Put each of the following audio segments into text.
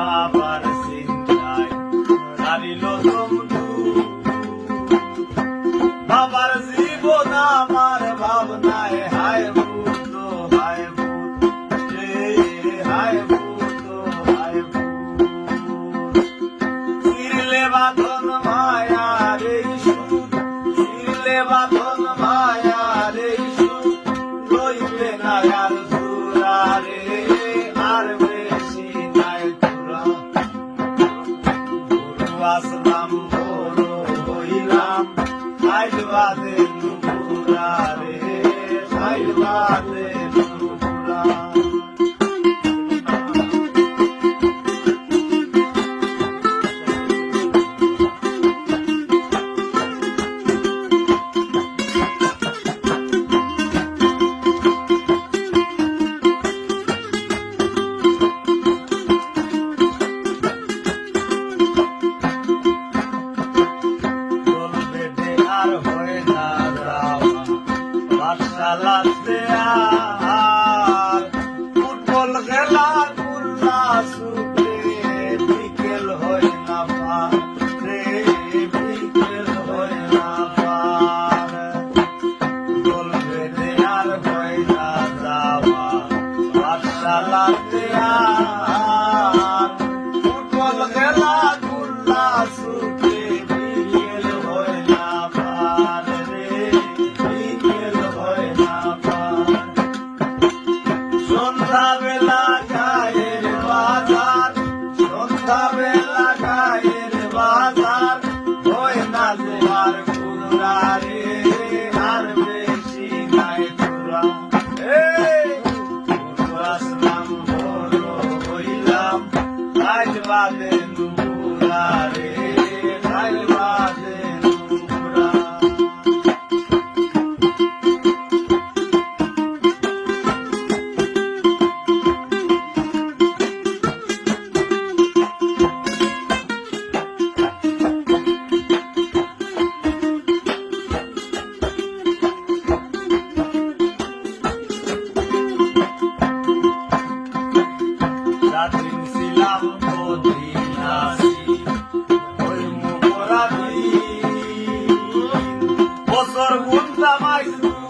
বাবার চিন্তায় হারিল বন্ধু। বাবার জীবন আমার ভাবনায়, হায় ভূত হায় ভূত হায় ভূত হায় ভূত। চিরলে বাঁধন মায়া রে সুর, চিরলে বাঁধন মায়া রে বড় হইলাম। সাইলবাদের নুপুরা রে সাইলবাদের নুপুরা। la la. Father, love. Mayuru.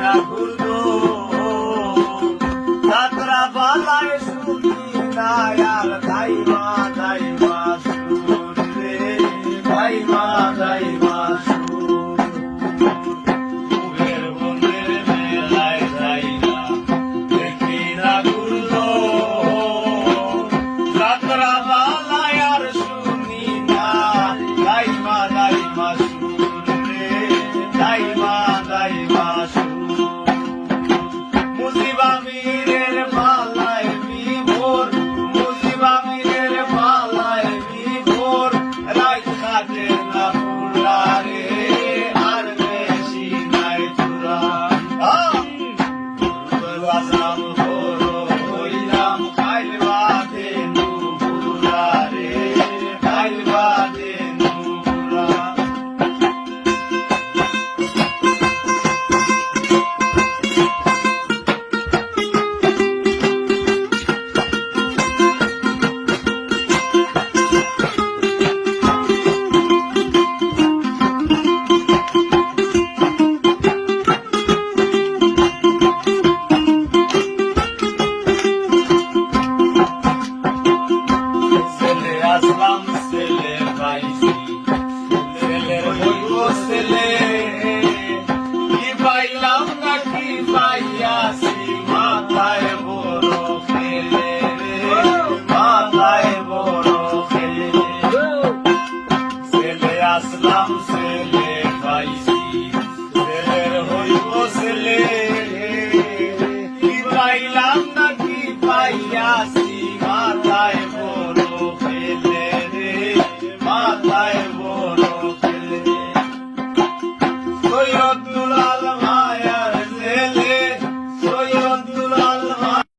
Rahul